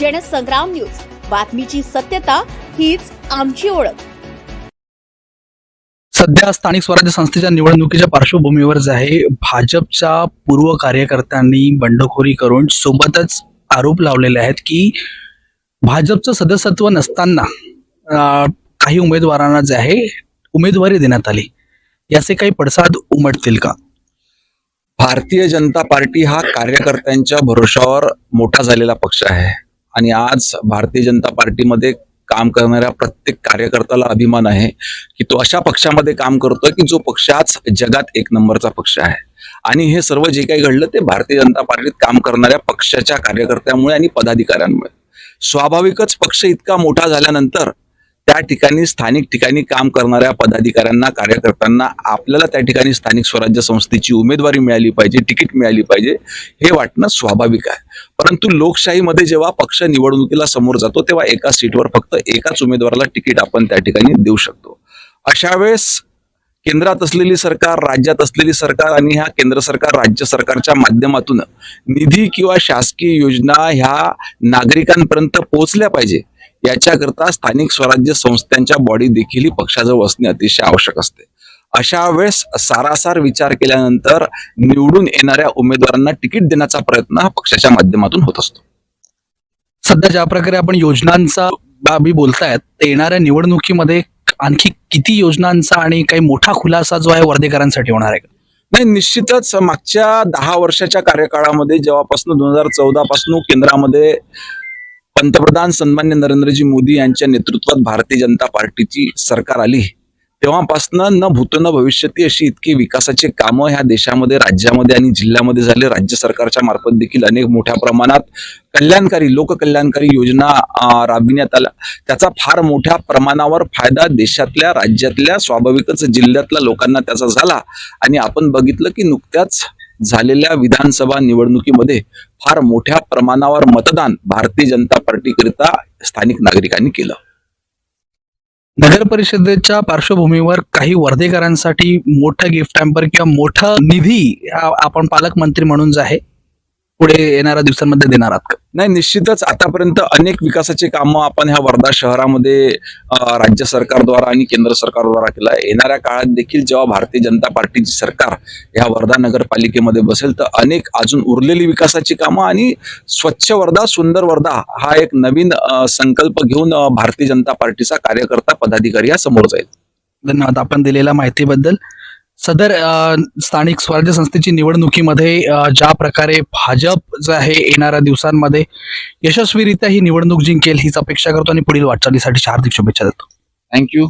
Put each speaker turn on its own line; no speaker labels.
Jansangram news. बातमीची सत्यता हीच आमची ओळख.
सध्या स्थानिक स्वराज्य संस्थेच्या निवडणुकीच्या पार्श्वभूमीवर जे आहे भाजपच्या पूर्व कार्यकर्त्यांनी बंडखोरी करून सोबतच आरोप लावलेले आहेत की भाजपचं सदस्यत्व नसताना काही उमेदवारांना जे आहे उमेदवारी देण्यात आली. याचे काही पडसाद उमटतील का?
भारतीय जनता पार्टी हा कार्यकर्त्यांच्या भरोशावर मोठा झालेला पक्ष आहे. आणि आज भारतीय जनता पार्टीमध्ये काम करणाऱ्या प्रत्येक कार्यकर्त्याला अभिमान आहे की तो अशा पक्षामध्ये काम करतोय की जो पक्ष आज जगात एक नंबरचा पक्ष आहे. आणि हे सर्व जे काही घडलं ते भारतीय जनता पार्टीत काम करणाऱ्या पक्षाच्या कार्यकर्त्यामुळे आणि पदाधिकाऱ्यांमुळे. स्वाभाविकच पक्ष इतका मोठा झाल्यानंतर त्या ठिकाणी स्थानिक ठिकाणी काम करणाऱ्या पदाधिकाऱ्यांना कार्यकर्त्यांना आपल्याला त्या ठिकाणी स्थानिक स्वराज्य संस्थेची उमेदवारी मिळाली पाहिजे तिकीट मिळाली पाहिजे हे वाटणं स्वाभाविक आहे. परंतु लोकशाहीमध्ये जेव्हा पक्ष निवडणुकीला समोर जातो तेव्हा एका सीटवर फक्त एकाच उमेदवाराला तिकीट आपण त्या ठिकाणी देऊ शकतो. अशा वेळेस केंद्रात असलेली सरकार राज्यात असलेली सरकार आणि ह्या केंद्र सरकार राज्य सरकारच्या माध्यमातून निधी किंवा शासकीय योजना ह्या नागरिकांपर्यंत पोहोचल्या पाहिजे याच्याकरता स्थानिक स्वराज्य संस्थांच्या बॉडी देखील पक्षाजवळ असणे अतिशय आवश्यक असते. अशा वेळेस सारासार विचार केल्यानंतर निवडून येणाऱ्या उमेदवारांना तिकीट देण्याचा प्रयत्न हा पक्षाच्या माध्यमातून होत असतो.
सध्या ज्या प्रकारे आपण योजनांचा बाबी बोलतायत ते येणाऱ्या निवडणुकीमध्ये आणखी किती योजनांचा आणि काही मोठा खुलासा जो आहे वर्धेकरांसाठी होणार आहे
नाही निश्चितच मागच्या दहा वर्षाच्या कार्यकाळामध्ये जेव्हापासून दोन हजार चौदा पासून केंद्रामध्ये पंतप्रधान सन्मान्य नरेंद्रजी मोदी यांच्या नेतृत्वात भारतीय जनता पार्टीची सरकार आली. तेव्हापासनं न भूत न भविष्यती अशी इतकी विकासाचे कामं ह्या देशामध्ये राज्यामध्ये आणि जिल्ह्यामध्ये झाले. राज्य सरकारच्या मार्फत देखील अनेक मोठ्या प्रमाणात कल्याणकारी लोककल्याणकारी योजना राबविण्यात आल्या. त्याचा फार मोठ्या प्रमाणावर फायदा देशातल्या राज्यातल्या स्वाभाविकच जिल्ह्यातल्या लोकांना त्याचा झाला. आणि आपण बघितलं की नुकत्याच झालेल्या विधानसभा निवडणुकीमध्ये फार मोठ्या प्रमाणावर मतदान भारतीय जनता पार्टीकरिता स्थानिक नागरिकांनी केलं.
नगर परिषदेच्या पार्श्वभूमीवर काही वर्धेकरांसाठी मोठं गिफ्ट हॅम्पर किंवा मोठा निधी आपण पालकमंत्री म्हणून जे आहे पुढे येणाऱ्या दिवसांमध्ये देणार आहात का?
नाही निश्चितच आतापर्यंत अनेक विकासाचे कामं आपण ह्या वर्धा शहरामध्ये राज्य सरकारद्वारा आणि केंद्र सरकारद्वारा केलं आहे. येणाऱ्या काळात देखील जेव्हा भारतीय जनता पार्टीची सरकार ह्या वर्धा नगरपालिकेमध्ये बसेल तर अनेक अजून उरलेली विकासाची कामं आणि स्वच्छ वर्धा सुंदर वर्धा हा एक नवीन संकल्प घेऊन भारतीय जनता पार्टीचा कार्यकर्ता पदाधिकारी हा समोर जाईल.
धन्यवाद. आपण दिलेल्या माहितीबद्दल सदर स्थानिक स्वराज्य संस्थेची निवडणुकीमध्ये ज्या प्रकारे भाजप जे आहे येणाऱ्या दिवसांमध्ये यशस्वीरित्या ही निवडणूक जिंकेल हीच अपेक्षा करतो आणि पुढील वाटचालीसाठी हार्दिक शुभेच्छा देतो.
थँक्यू